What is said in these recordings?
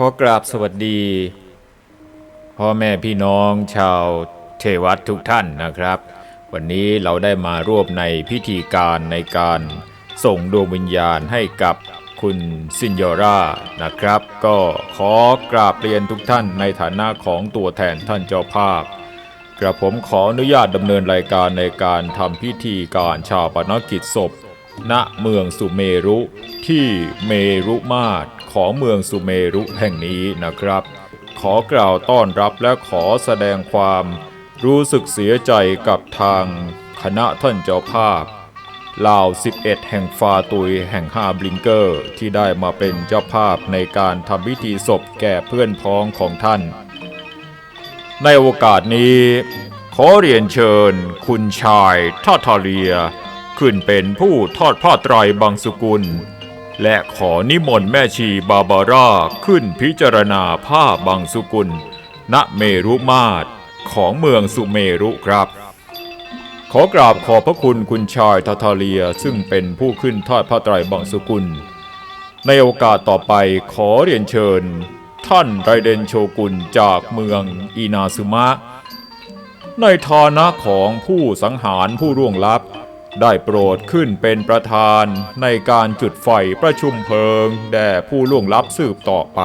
ขอกราบสวัสดี พ่อแม่พี่น้องชาวเทวัตทุกท่านนะครับ วันนี้เราได้มาร่วมในพิธีการในการส่งดวงวิญญาณให้กับคุณซินโยรานะครับ ก็ขอกราบเรียนทุกท่านในฐานะของตัวแทนท่านเจ้าภาพกระผมขออนุญาตดำเนินรายการในการทำพิธีการชาปนกิจศพ ณเมืองสุเมรุที่เมรุมาศของเมืองสุเมรุแห่งนี้นะครับ ขอกล่าวต้อนรับและขอแสดงความรู้สึกเสียใจกับทางคณะท่านเจ้าภาพลาว 11 แห่งฟาตุยแห่งฮาบลิงเกอร์ ที่ได้มาเป็นเจ้าภาพในการทำพิธีศพแก่เพื่อนพ้องของท่าน ในโอกาสนี้ ขอเรียนเชิญ คุณชายทาทาเลีย ขึ้นเป็นผู้ทอดผ้าไตรบางสุกุล และขอนิมนต์แม่ชีบาบาร่าขึ้นพิจารณาผ้าบางสุกุล ณเมรุมาศของเมืองสุเมรุครับ ขอกราบขอบพระคุณคุณชายทาทาเลียซึ่งเป็นผู้ขึ้นทอดผ้าไตรบางสุกุล ในโอกาสต่อไปขอเรียนเชิญ ท่านไรเดนโชกุนจากเมืองอินาซึมะ ในฐานะของผู้สังหารผู้ร่วงลับ ได้โปรดขึ้นเป็นประธานในการจุดไฟประชุมเพลิง แด่ผู้ล่วงลับสืบต่อไป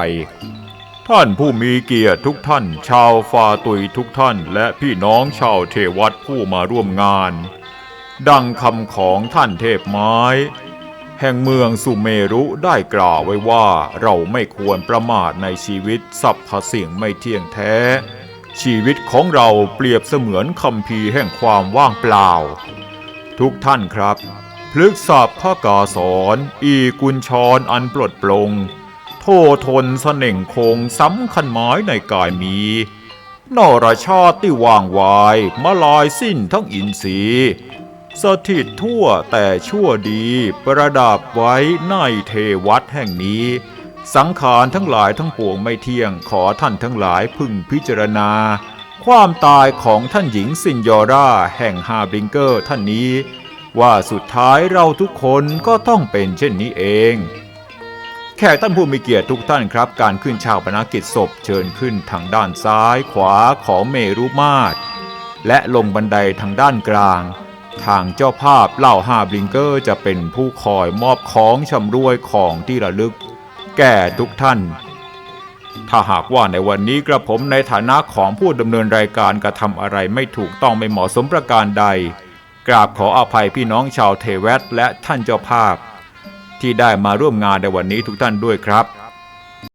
ท่านผู้มีเกียรติทุกท่าน ชาวฟาตุยทุกท่าน และพี่น้องชาวเทวัตผู้มาร่วมงาน ดังคำของท่านเทพไม้ แห่งเมืองสุเมรุได้กล่าวไว้ว่าเราไม่ควรประมาทในชีวิตสรรพสิ่งไม่เที่ยงแท้ชีวิตของเราเปรียบเสมือนคำพีแห่งความว่างเปล่า ทุกท่านครับพฤกษาพระกาสอนอีกุญชรอันปลดปลง โททนเสน่งคงสำคัญหมายในกายมีนรชาติที่ว่างวายมาลายสิ้นทั้งอินทรีย์สถิตทั่วแต่ชั่วดีประดับไว้ในเทวัตแห่งนี้ สังขารทั้งหลายทั้งปวงไม่เที่ยงขอท่านทั้งหลายพึงพิจารณา ความตายของท่านหญิงซินยอร่าแห่งฮาบริงเกอร์ท่านนี้ ว่าสุดท้ายเราทุกคนก็ต้องเป็นเช่นนี้เอง แขกท่านผู้มีเกียรติทุกท่านครับ การขึ้นชาวปนกิจศพเชิญขึ้นทางด้านซ้ายขวาของเมรุมาตร และลงบันไดทางด้านกลาง ทางเจ้าภาพเล่าฮาบลิงเกอร์จะเป็นผู้คอยมอบของชำรวยของที่ระลึก แก่ทุกท่าน ถ้าหากว่าในวันนี้กระผมในฐานะของผู้ดำเนินรายการกระทำอะไรไม่ถูกต้องไม่เหมาะสมประการใด กราบขออภัยพี่น้องชาวเทเวตและท่านเจ้าภาพ ที่ได้มาร่วมงานในวันนี้ทุกท่านด้วยครับ